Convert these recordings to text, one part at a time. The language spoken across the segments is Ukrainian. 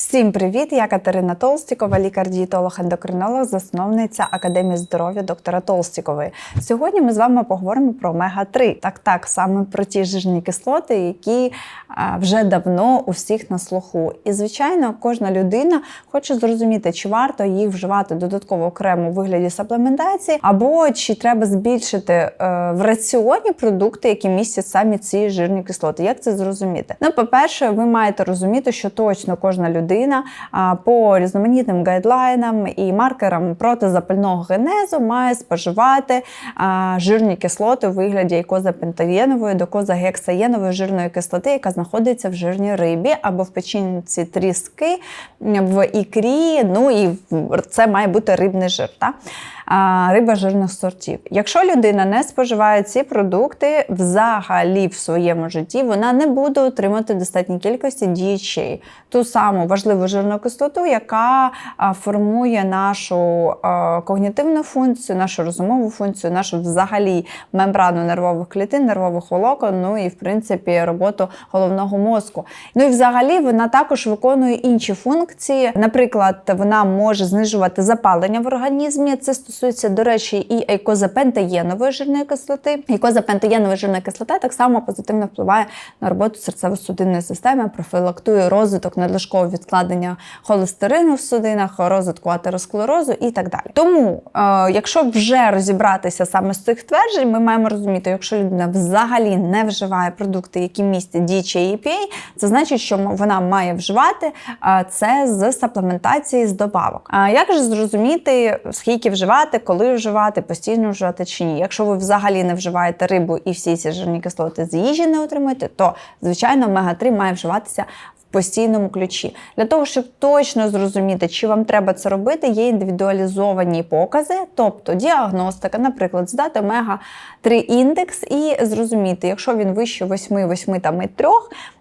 Всім привіт! Я Катерина Толстікова, лікар-дієтолог-ендокринолог, засновниця Академії здоров'я доктора Толстікової. Сьогодні ми з вами поговоримо про омега-3. Так, так, саме про ті жирні кислоти, які вже давно у всіх на слуху. І, звичайно, кожна людина хоче зрозуміти, чи варто їх вживати додатково окремо у вигляді саплементації, або чи треба збільшити е, в раціоні продукти, які містять самі ці жирні кислоти. Як це зрозуміти? Ну, по-перше, ви маєте розуміти, що точно кожна людина а, по різноманітним гайдлайнам і маркерам протизапального генезу має споживати жирні кислоти у вигляді ікозапентаєнової до козагексаєнової жирної кислоти, яка знаходиться в жирній рибі або в печінці тріски, в ікрі. Ну і це має бути рибний жир. Та? Риба жирних сортів. Якщо людина не споживає ці продукти взагалі в своєму житті, вона не буде отримати достатній кількості DHA, ту саму важливу жирну кислоту, яка формує нашу когнітивну функцію, нашу розумову функцію, нашу взагалі мембрану нервових клітин, нервових волокон, ну і в принципі роботу головного мозку. Ну і взагалі вона також виконує інші функції. Наприклад, вона може знижувати запалення в організмі. Це стосується, до речі, і ейкозапентаєнової жирної кислоти. Ейкозапентаєнова жирна кислота так само позитивно впливає на роботу серцево-судинної системи, профілактує розвиток надлишкового відкладення холестерину в судинах, розвитку атеросклерозу і так далі. Тому, е, якщо вже розібратися саме з цих тверджень, ми маємо розуміти, якщо людина взагалі не вживає продукти, які містять DHA і EPA, це значить, що вона має вживати е, це з саплементації з добавок. А як же зрозуміти, скільки вживати, коли вживати, постійно вживати чи ні? Якщо ви взагалі не вживаєте рибу і всі ці жирні кислоти з їжі не отримуєте, то звичайно омега-3 має вживатися постійному ключі. Для того, щоб точно зрозуміти, чи вам треба це робити, є індивідуалізовані покази, тобто діагностика, наприклад, здати омега-3 індекс і зрозуміти, якщо він вище 8, 8 там і 3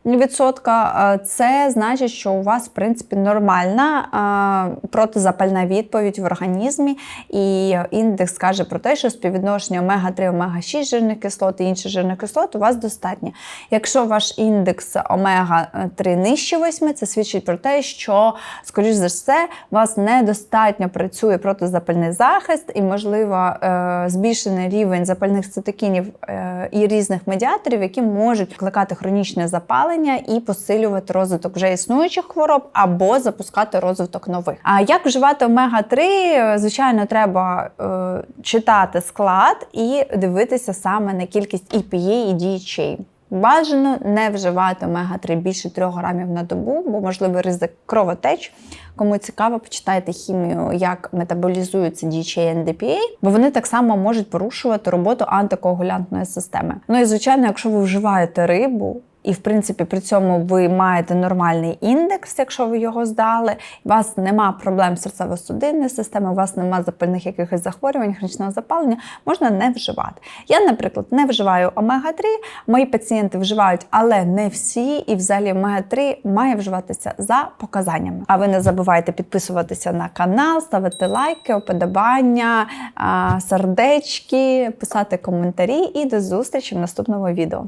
відсотка, е, це значить, що у вас в принципі нормальна е, протизапальна відповідь в організмі, і індекс каже про те, що співвідношення омега-3, омега-6 жирних кислот і інших жирних кислот у вас достатньо. Якщо ваш індекс омега-3 нижче 8, це свідчить про те, що, скоріш за все, у вас недостатньо працює протизапальний захист і, можливо, е, збільшений рівень запальних цитокінів е, і різних медіаторів, які можуть викликати хронічне запалення і посилювати розвиток вже існуючих хвороб або запускати розвиток нових. А як вживати омега-3? Звичайно, треба е, читати склад і дивитися саме на кількість EPA і DHA. Бажано не вживати омега-3 більше 3 грамів на добу, бо можливий ризик кровотеч. Кому цікаво, почитайте хімію, як метаболізуються DHA і бо вони так само можуть порушувати роботу антикоагулянтної системи. Ну і звичайно, якщо ви вживаєте рибу. І, в принципі, при цьому ви маєте нормальний індекс, якщо ви його здали. У вас нема проблем серцево-судинної системи, у вас нема запальних якихось захворювань, хронічного запалення, можна не вживати. Я, наприклад, не вживаю омега-3, мої пацієнти вживають, але не всі. І взагалі омега-3 має вживатися за показаннями. А ви не забувайте підписуватися на канал, ставити лайки, оподобання, сердечки, писати коментарі і до зустрічі в наступному відео.